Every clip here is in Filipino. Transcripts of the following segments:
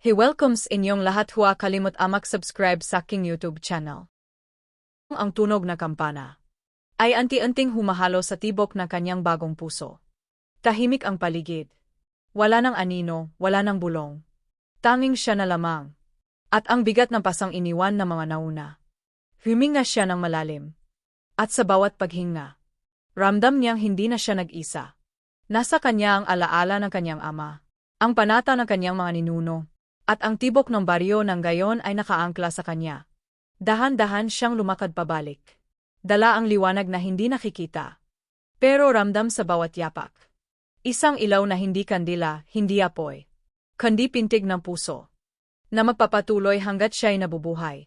He welcomes inyong lahat huwa kalimut amak subscribe sa aking YouTube channel. Ang tunog na kampana ay anti-anting humahalo sa tibok ng kanyang bagong puso. Tahimik ang paligid. Wala ng anino, wala ng bulong. Tanging siya na lamang. At ang bigat ng pasang iniwan ng mga nauna. Huminga siya ng malalim. At sa bawat paghinga, ramdam niyang hindi na siya nag-isa. Nasa kanya ang alaala ng kanyang ama, ang panata ng kanyang mga ninuno, at ang tibok ng baryo ng gayon ay nakaangkla sa kanya. Dahan-dahan siyang lumakad pabalik. Dala ang liwanag na hindi nakikita. Pero ramdam sa bawat yapak. Isang ilaw na hindi kandila, hindi apoy. Kandi pintig ng puso. Na magpapatuloy hanggat siya'y nabubuhay.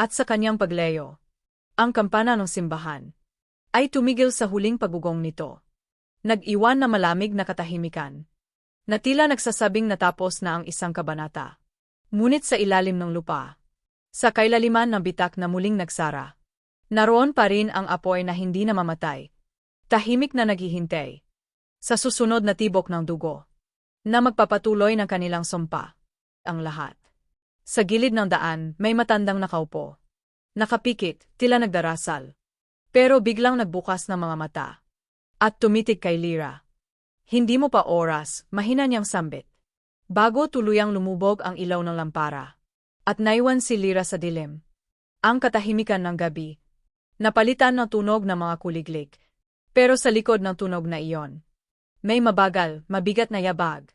At sa kanyang pagleyo, ang kampana ng simbahan ay tumigil sa huling pagugong nito. Nag-iwan na malamig na katahimikan na tila nagsasabing natapos na ang isang kabanata. Ngunit sa ilalim ng lupa, sa kailaliman ng bitak na muling nagsara, naroon pa rin ang apoy na hindi namamatay, tahimik na naghihintay, sa susunod na tibok ng dugo, na magpapatuloy ng kanilang sumpa, ang lahat. Sa gilid ng daan, may matandang nakaupo. Nakapikit, tila nagdarasal. Pero biglang nagbukas ng mga mata. At tumitig kay Lira. Hindi mo pa oras, mahina niyang sambit. Bago tuluyang lumubog ang ilaw ng lampara. At naiwan si Lira sa dilim. Ang katahimikan ng gabi. Napalitan ng tunog ng mga kuliglig. Pero sa likod ng tunog na iyon. May mabagal, mabigat na yabag.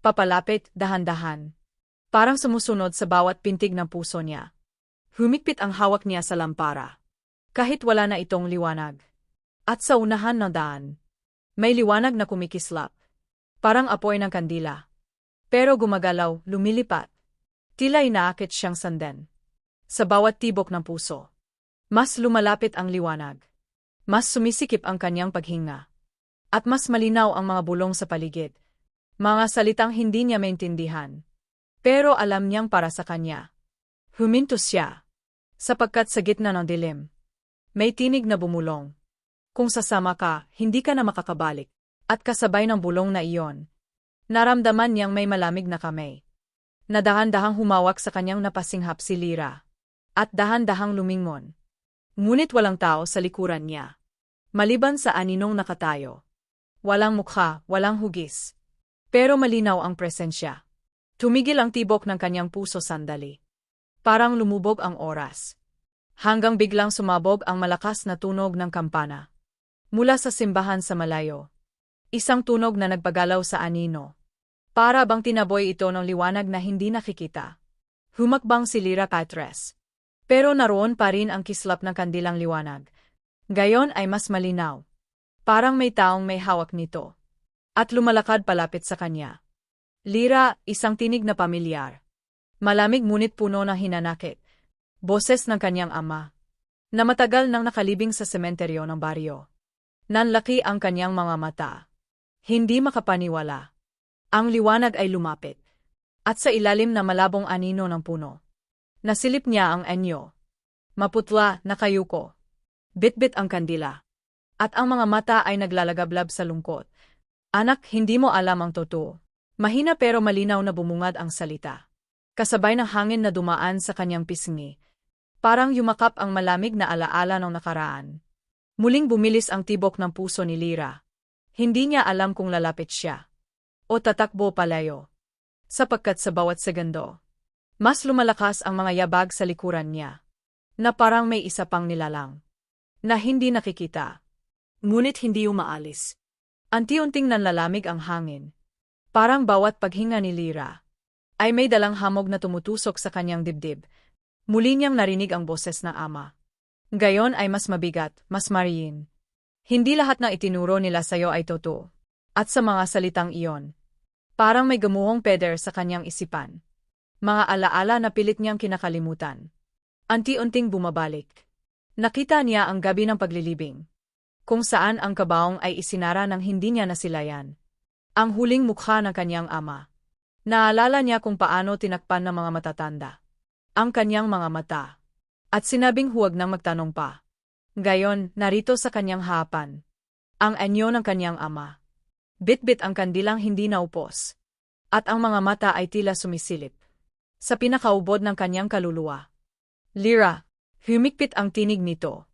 Papalapit, dahan-dahan. Parang sumusunod sa bawat pintig ng puso niya. Humikpit ang hawak niya sa lampara. Kahit wala na itong liwanag. At sa unahan ng daan, may liwanag na kumikislap. Parang apoy ng kandila. Pero gumagalaw, lumilipat. Tila inaakit siyang sanden. Sa bawat tibok ng puso. Mas lumalapit ang liwanag. Mas sumisikip ang kanyang paghinga. At mas malinaw ang mga bulong sa paligid. Mga salitang hindi niya maintindihan. Pero alam niyang para sa kanya. Huminto siya. Sapagkat sa gitna ng dilim. May tinig na bumulong. Kung sasama ka, hindi ka na makakabalik. At kasabay ng bulong na iyon. Naramdaman niyang may malamig na kamay. Nadahan-dahang humawak sa kanyang napasinghap si Lira. At dahan-dahang lumingon. Ngunit walang tao sa likuran niya. Maliban sa aninong nakatayo. Walang mukha, walang hugis. Pero malinaw ang presensya. Tumigil ang tibok ng kanyang puso sandali. Parang lumubog ang oras. Hanggang biglang sumabog ang malakas na tunog ng kampana. Mula sa simbahan sa malayo. Isang tunog na nagpagalaw sa anino. Para bang tinaboy ito ng liwanag na hindi nakikita. Humakbang si Lira Catres. Pero naroon pa rin ang kislap ng kandilang liwanag. Gayon ay mas malinaw. Parang may taong may hawak nito. At lumalakad palapit sa kanya. Lira, isang tinig na pamilyar. Malamig ngunit puno ng hinanakit. Boses ng kanyang ama. Na matagal nang nakalibing sa sementeryo ng baryo. Nanlaki ang kanyang mga mata. Hindi makapaniwala. Ang liwanag ay lumapit. At sa ilalim na malabong anino ng puno. Nasilip niya ang anyo. Maputla, nakayuko. Bitbit ang kandila. At ang mga mata ay naglalagablab sa lungkot. Anak, hindi mo alam ang totoo. Mahina pero malinaw na bumungad ang salita. Kasabay ng hangin na dumaan sa kanyang pisngi. Parang yumakap ang malamig na alaala ng nakaraan. Muling bumilis ang tibok ng puso ni Lira. Hindi niya alam kung lalapit siya. O tatakbo palayo. Sapagkat sa bawat segundo, mas lumalakas ang mga yabag sa likuran niya. Na parang may isa pang nilalang. Na hindi nakikita. Ngunit hindi umaalis. Anti-unting nanlalamig ang hangin. Parang bawat paghinga ni Lira ay may dalang hamog na tumutusok sa kanyang dibdib. Muli niyang narinig ang boses ng ama. Gayon ay mas mabigat, mas mariin. Hindi lahat na itinuro nila sa'yo ay totoo. At sa mga salitang iyon, parang may gamuhong peder sa kanyang isipan. Mga alaala na pilit niyang kinakalimutan. Anti-unting bumabalik. Nakita niya ang gabi ng paglilibing. Kung saan ang kabaong ay isinara ng hindi niya nasilayan. Ang huling mukha ng kanyang ama. Naalala niya kung paano tinakpan ng mga matatanda. Ang kanyang mga mata at sinabing huwag nang magtanong pa. Gayon, narito sa kanyang hapan. Ang anyo ng kanyang ama. Bitbit ang kandilang hindi naupos. At ang mga mata ay tila sumisilip. sa pinakaubod ng kanyang kaluluwa. Lira, humikpit ang tinig nito.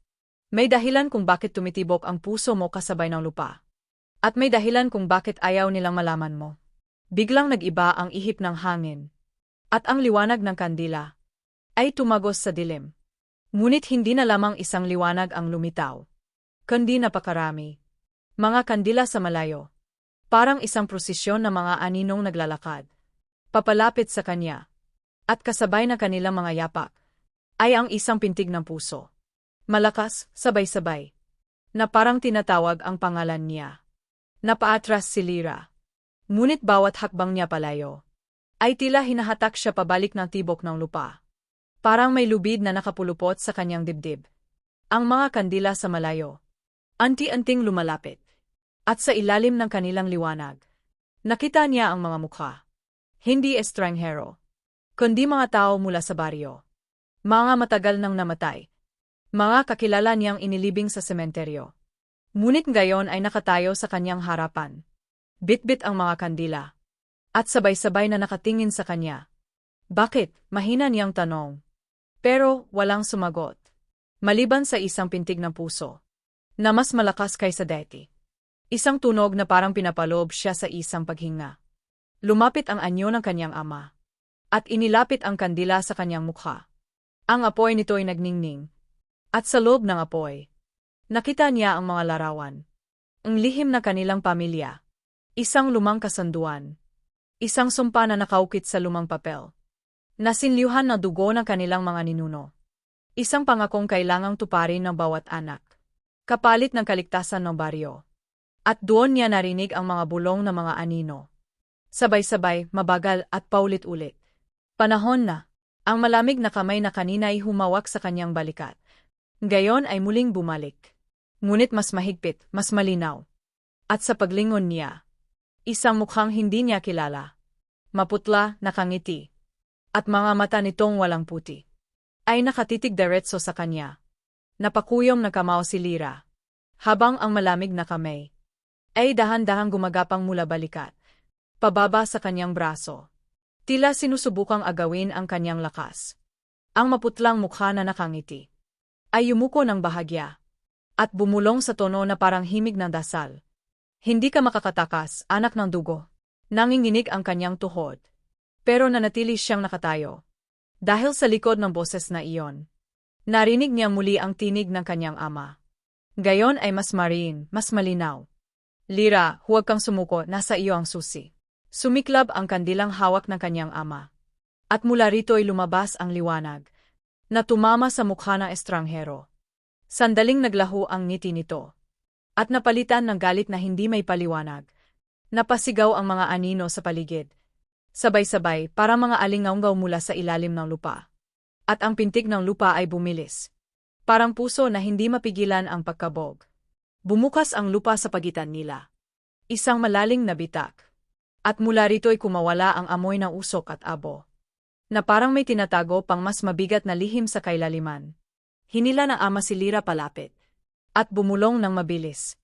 May dahilan kung bakit tumitibok ang puso mo kasabay ng lupa. At may dahilan kung bakit ayaw nilang malaman mo. Biglang nag-iba ang ihip ng hangin. At ang liwanag ng kandila ay tumagos sa dilim. Ngunit hindi na lamang isang liwanag ang lumitaw. Kundi napakarami. Mga kandila sa malayo. Parang isang prosesyon ng mga aninong naglalakad. Papalapit sa kanya. At kasabay na kanilang mga yapak. Ay ang isang pintig ng puso. Malakas, sabay-sabay. Na parang tinatawag ang pangalan niya. Napaatras si Lira. Ngunit bawat hakbang niya palayo. Ay tila hinahatak siya pabalik ng tibok ng lupa. Parang may lubid na nakapulupot sa kanyang dibdib. Ang mga kandila sa malayo. Anti-anting lumalapit. At sa ilalim ng kanilang liwanag. Nakita niya ang mga mukha. Hindi estranghero. Kundi mga tao mula sa baryo. Mga matagal nang namatay. Mga kakilala niyang inilibing sa sementeryo. Ngunit gayon ay nakatayo sa kanyang harapan. Bitbit ang mga kandila. At sabay-sabay na nakatingin sa kanya. Bakit? Mahina niyang tanong. Pero walang sumagot. Maliban sa isang pintig ng puso. Na mas malakas kaysa deti. Isang tunog na parang pinapaloob siya sa isang paghinga. Lumapit ang anyo ng kanyang ama. At inilapit ang kandila sa kanyang mukha. Ang apoy nito ay nagningning. At sa loob ng apoy, nakita niya ang mga larawan. Ang lihim na kanilang pamilya. Isang lumang kasanduan. Isang sumpa na nakaukit sa lumang papel. Nasinliuhan na dugo ng kanilang mga ninuno. Isang pangakong kailangang tuparin ng bawat anak. Kapalit ng kaligtasan ng baryo. At doon niya narinig ang mga bulong ng mga anino. Sabay-sabay, mabagal at paulit-ulit. Panahon na. Ang malamig na kamay na kanina ay humawak sa kanyang balikat. Gayon ay muling bumalik. Ngunit mas mahigpit, mas malinaw. At sa paglingon niya, isang mukhang hindi niya kilala. Maputla, nakangiti. At mga mata nitong walang puti. Ay nakatitig diretso sa kanya. Napakuyom na kamao si Lira. Habang ang malamig na kamay ay dahan-dahang gumagapang mula balikat. Pababa sa kanyang braso. Tila sinusubukang agawin ang kanyang lakas. Ang maputlang mukha na nakangiti ay yumuko ng bahagya at bumulong sa tono na parang himig ng dasal. Hindi ka makakatakas, anak ng dugo. Nanginginig ang kanyang tuhod. Pero nanatili siyang nakatayo. Dahil sa likod ng boses na iyon. Narinig niya muli ang tinig ng kanyang ama. Gayon ay mas marin, mas malinaw. Lira, huwag kang sumuko, nasa iyo ang susi. Sumiklab ang kandilang hawak ng kanyang ama. At mula rito ay lumabas ang liwanag, na tumama sa mukha ng estranghero. Sandaling naglaho ang ngiti nito. At napalitan ng galit na hindi may paliwanag. Napasigaw ang mga anino sa paligid. Sabay-sabay para mga alingaunggaw mula sa ilalim ng lupa. At ang pintig ng lupa ay bumilis. Parang puso na hindi mapigilan ang pagkabog. Bumukas ang lupa sa pagitan nila. Isang malaling nabitak at mula rito'y kumawala ang amoy ng usok at abo. Na parang may tinatago pang mas mabigat na lihim sa kailaliman. Hinila ng ama si Lira palapit. At bumulong ng mabilis.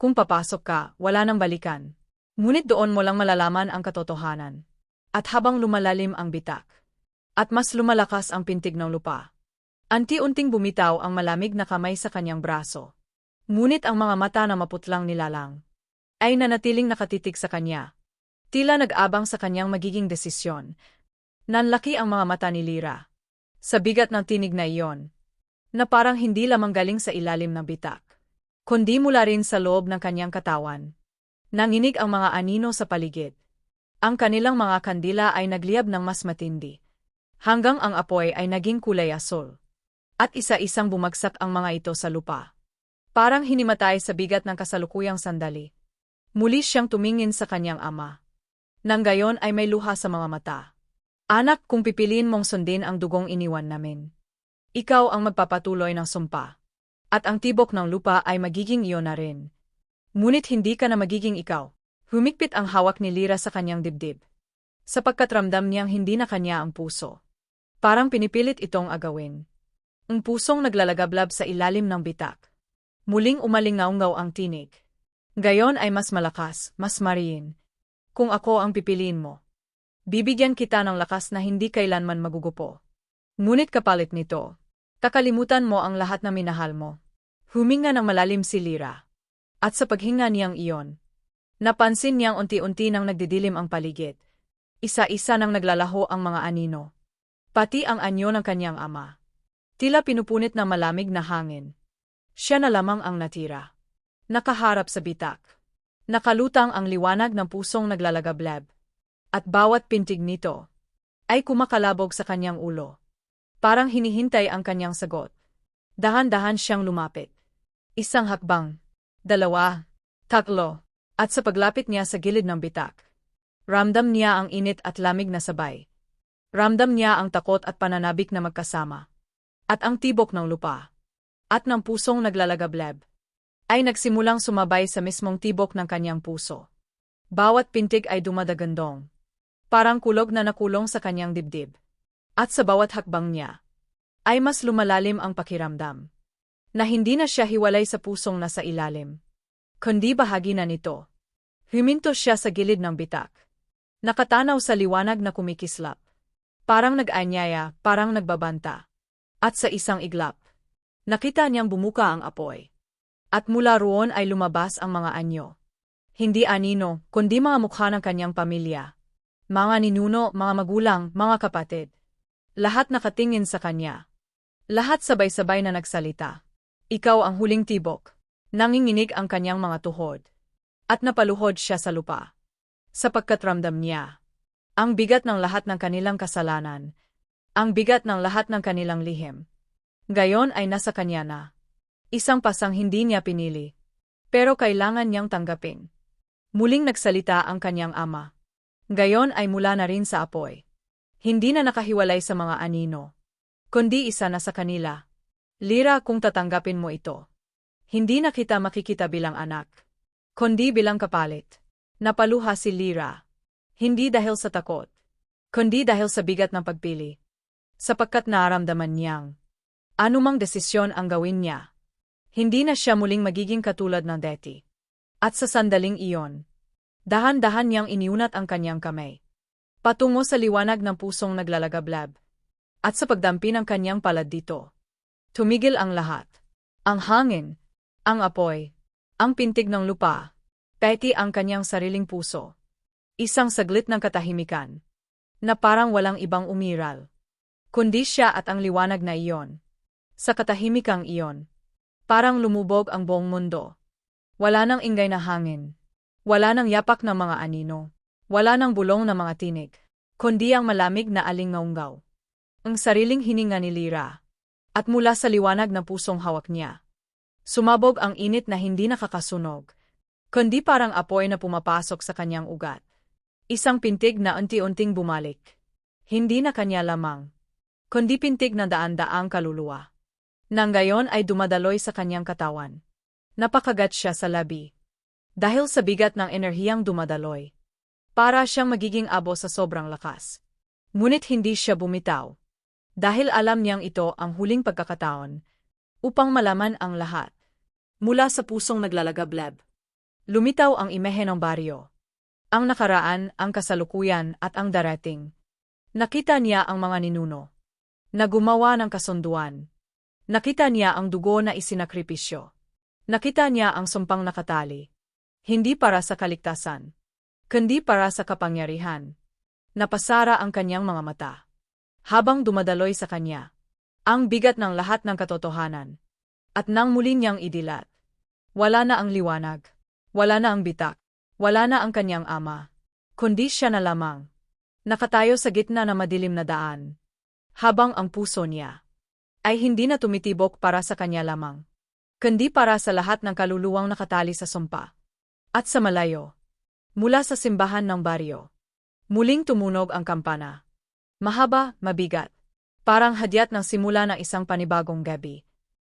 Kung papasok ka, wala nang balikan. Ngunit doon mo lang malalaman ang katotohanan. At habang lumalalim ang bitak. At mas lumalakas ang pintig ng lupa. Anti-unting bumitaw ang malamig na kamay sa kanyang braso. Ngunit ang mga mata na maputlang nilalang ay nanatiling nakatitig sa kanya Tila nag-abang sa kanyang magiging desisyon. Nanlaki ang mga mata ni Lira. Sa bigat ng tinig na iyon. Na parang hindi lamang galing sa ilalim ng bitak. Kundi mula rin sa loob ng kanyang katawan. Nanginig ang mga anino sa paligid. Ang kanilang mga kandila ay nagliyab ng mas matindi. Hanggang ang apoy ay naging kulay asol. At isa-isang bumagsak ang mga ito sa lupa. Parang hinimatay sa bigat ng kasalukuyang sandali. Muli siyang tumingin sa kanyang ama nang gayon ay may luha sa mga mata. Anak, kung pipiliin mong sundin ang dugong iniwan namin. Ikaw ang magpapatuloy ng sumpa. At ang tibok ng lupa ay magiging iyon na rin. Ngunit hindi ka na magiging ikaw. Humikpit ang hawak ni Lira sa kanyang dibdib. Sapagkat ramdam niyang hindi na kanya ang puso. Parang pinipilit itong agawin. Ang pusong naglalagablab sa ilalim ng bitak. Muling umalingaungaw ang tinig. Gayon ay mas malakas, mas mariin, kung ako ang pipiliin mo. Bibigyan kita ng lakas na hindi kailanman magugupo. Ngunit kapalit nito, kakalimutan mo ang lahat na minahal mo. Huminga ng malalim si Lira. At sa paghinga niyang iyon, napansin niyang unti-unti nang nagdidilim ang paligid. Isa-isa nang naglalaho ang mga anino. Pati ang anyo ng kanyang ama. Tila pinupunit na malamig na hangin. Siya na lamang ang natira. Nakaharap sa bitak. Nakalutang ang liwanag ng pusong naglalagablab at bawat pintig nito ay kumakalabog sa kanyang ulo. Parang hinihintay ang kanyang sagot. Dahan-dahan siyang lumapit. Isang hakbang, dalawa, tatlo, at sa paglapit niya sa gilid ng bitak. Ramdam niya ang init at lamig na sabay. Ramdam niya ang takot at pananabik na magkasama. At ang tibok ng lupa. At ng pusong naglalagableb. Ay nagsimulang sumabay sa mismong tibok ng kanyang puso. Bawat pintig ay dumadagandong parang kulog na nakulong sa kanyang dibdib. At sa bawat hakbang niya, ay mas lumalalim ang pakiramdam. Na hindi na siya hiwalay sa pusong nasa ilalim. Kundi bahagi na nito. Huminto siya sa gilid ng bitak. Nakatanaw sa liwanag na kumikislap. Parang nag-anyaya, parang nagbabanta. At sa isang iglap, nakita niyang bumuka ang apoy. At mula roon ay lumabas ang mga anyo. Hindi anino, kundi mga mukha ng kanyang pamilya mga ninuno, mga magulang, mga kapatid. Lahat nakatingin sa kanya. Lahat sabay-sabay na nagsalita. Ikaw ang huling tibok. Nanginginig ang kanyang mga tuhod. At napaluhod siya sa lupa. Sapagkat ramdam niya. Ang bigat ng lahat ng kanilang kasalanan. Ang bigat ng lahat ng kanilang lihim. Gayon ay nasa kanya na. Isang pasang hindi niya pinili. Pero kailangan niyang tanggapin. Muling nagsalita ang kanyang ama. Gayon ay mula na rin sa apoy. Hindi na nakahiwalay sa mga anino. Kundi isa na sa kanila. Lira kung tatanggapin mo ito. Hindi na kita makikita bilang anak. Kundi bilang kapalit. Napaluha si Lira. Hindi dahil sa takot. Kundi dahil sa bigat ng pagpili. Sapagkat naaramdaman niyang. Anumang desisyon ang gawin niya. Hindi na siya muling magiging katulad ng deti. At sa sandaling iyon, Dahan-dahan niyang iniunat ang kanyang kamay. Patungo sa liwanag ng pusong naglalagablab. At sa pagdampi ng kanyang palad dito. Tumigil ang lahat. Ang hangin, ang apoy, ang pintig ng lupa, peti ang kanyang sariling puso. Isang saglit ng katahimikan, na parang walang ibang umiral. Kundi siya at ang liwanag na iyon. Sa katahimikang iyon, parang lumubog ang buong mundo. Wala nang ingay na hangin, wala nang yapak ng mga anino. Wala nang bulong ng mga tinig. Kundi ang malamig na aling ngaunggaw. Ang sariling hininga ni Lira. At mula sa liwanag na pusong hawak niya. Sumabog ang init na hindi nakakasunog. Kundi parang apoy na pumapasok sa kanyang ugat. Isang pintig na unti-unting bumalik. Hindi na kanya lamang. Kundi pintig na daan-daang kaluluwa. Nang gayon ay dumadaloy sa kanyang katawan. Napakagat siya sa labi dahil sa bigat ng enerhiyang dumadaloy. Para siyang magiging abo sa sobrang lakas. Ngunit hindi siya bumitaw. Dahil alam niyang ito ang huling pagkakataon upang malaman ang lahat. Mula sa pusong naglalagablab. Lumitaw ang imehe ng baryo. Ang nakaraan, ang kasalukuyan at ang darating. Nakita niya ang mga ninuno. Nagumawa ng kasunduan. Nakita niya ang dugo na isinakripisyo. Nakita niya ang sumpang nakatali hindi para sa kaligtasan, kundi para sa kapangyarihan. Napasara ang kanyang mga mata. Habang dumadaloy sa kanya, ang bigat ng lahat ng katotohanan. At nang muli niyang idilat, wala na ang liwanag, wala na ang bitak, wala na ang kanyang ama, kundi siya na lamang. Nakatayo sa gitna na madilim na daan. Habang ang puso niya ay hindi na tumitibok para sa kanya lamang, kundi para sa lahat ng kaluluwang nakatali sa sumpa. At sa malayo, mula sa simbahan ng baryo, muling tumunog ang kampana. Mahaba, mabigat. Parang hadyat ng simula ng isang panibagong gabi.